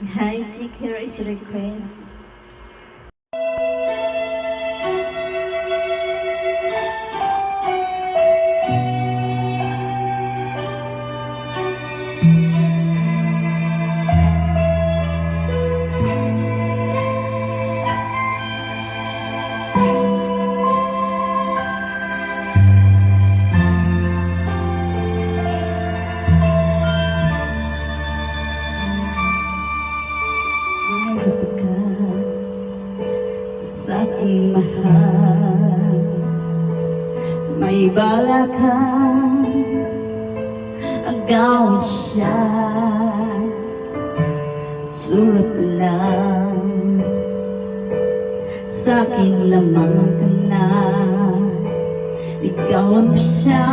Hi, take Carrie's request. Aking mahal. May bala kang agawin siya. Sulat lang sa akin lamang ka na Ikaw ang siya.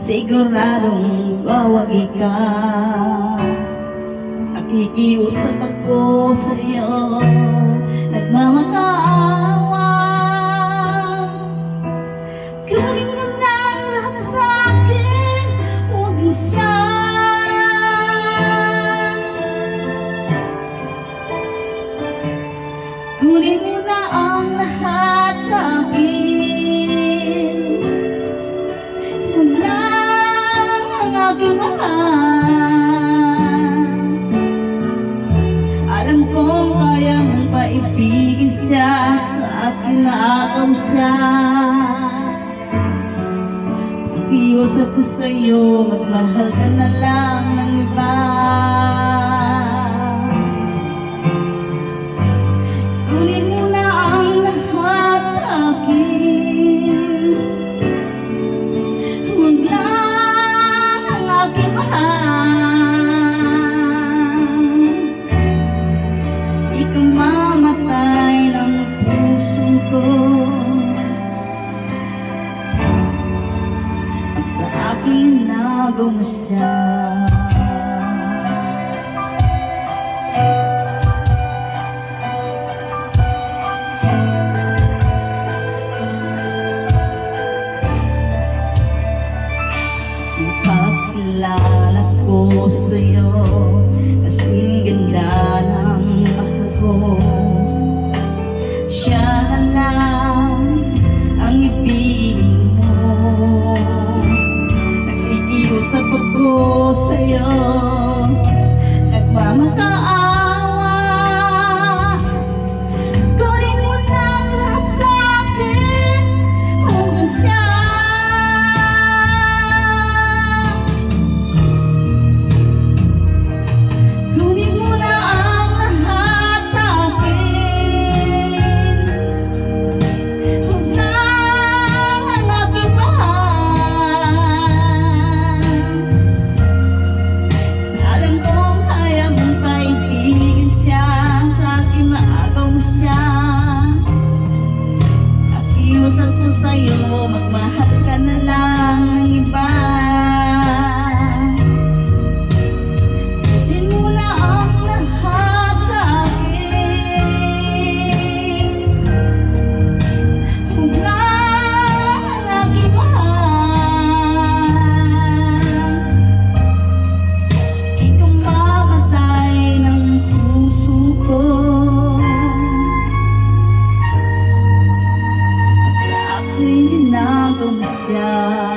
Siguradong wawagi ka Nakikiusap ako sa iyo 的妈妈。Iusap ko sa'yo Magmahal ka na lang ng iba mo siya. Ipakilala ko sa'yo Kasing 高傲 Mahal ka na lang. na